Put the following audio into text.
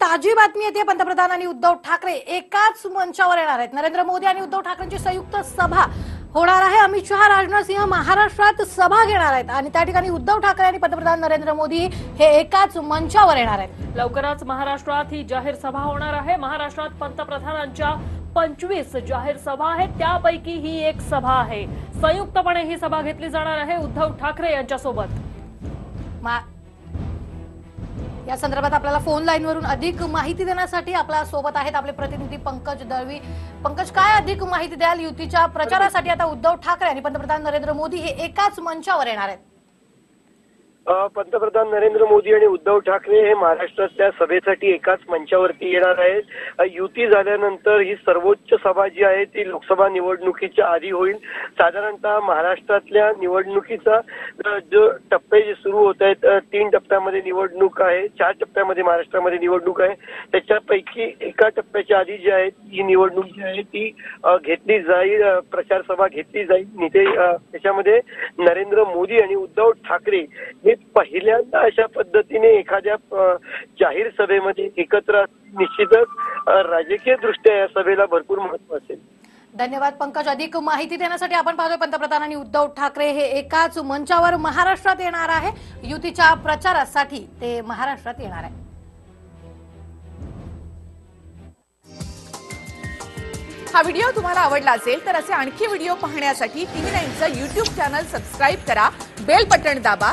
ताजी बातमी येते पंतप्रधान आणि उद्धव ठाकरे एकाच मंचावर येणार आहेत. नरेंद्र मोदी आणि उद्धव ठाकरेंची संयुक्त सभा होणार आहे. अमित शहा राजनाथ सिंह महाराष्ट्रात सभा घेणार आहेत. आणि त्या ठिकाणी उद्धव ठाकरे आणि पंतप्रधान नरेंद्र मोदी हे एकाच मंचावर येणार आहेत. लवकरच महाराष्ट्रात ही जाहीर सभा होणार आहे. महाराष्ट्रात पंतप्रधानांच्या पंचवीस जाहीर सभा आहेत. त्यापैकी ही एक सभा आहे. संयुक्तपणे ही सभा घेतली जाणार आहे उद्धव ठाकरे यांच्यासोबत. या संदर्भात आपल्याला फोन लाईनवरून अधिक माहिती देण्यासाठी आपल्यासोबत आहेत आपले प्रतिनिधी पंकज दळवी. पंकज काय अधिक माहिती द्याल युतीच्या प्रचारासाठी? आता उद्धव ठाकरे आणि पंतप्रधान नरेंद्र मोदी हे एकाच मंचावर येणार आहेत. पंतप्रधान नरेंद्र मोदी आणि उद्धव ठाकरे हे महाराष्ट्रातल्या सभेसाठी एकाच मंचावरती येणार आहेत. युती झाल्यानंतर ही सर्वोच्च सभा जी आहे ती लोकसभा निवडणुकीच्या आधी होईल. साधारणतः महाराष्ट्रातल्या निवडणुकीचा जो टप्पे जे सुरू होत आहेत तीन टप्प्यामध्ये निवडणूक आहे चार टप्प्यामध्ये महाराष्ट्रामध्ये निवडणूक आहे. त्याच्यापैकी एका टप्प्याच्या आधी जी आहे ही निवडणूक जी आहे ती घेतली जाईल प्रचार सभा घेतली जाईल. निते त्याच्यामध्ये नरेंद्र मोदी आणि उद्धव ठाकरे हे पहिल्यांदा अशा पद्धतीने एखाद्या जाहीर सभेमध्ये एकत्र. निश्चितच राजकीय दृष्ट्या या सभेला भरपूर महत्त्व असेल. धन्यवाद पंकज. अधिक माहिती देण्यासाठी आपण पाहतोय पंतप्रधान आणि उद्धव ठाकरे हे एकाच मंचावर महाराष्ट्रात येणार आहे. युतीच्या प्रचारासाठी ते महाराष्ट्रात येणार आहे. हा व्हिडिओ तुम्हाला आवडला असेल तर असे आणखी व्हिडिओ पाहण्यासाठी टीव्ही नाईनचं युट्यूब चॅनल सबस्क्राईब करा. बेल बटण दाबा.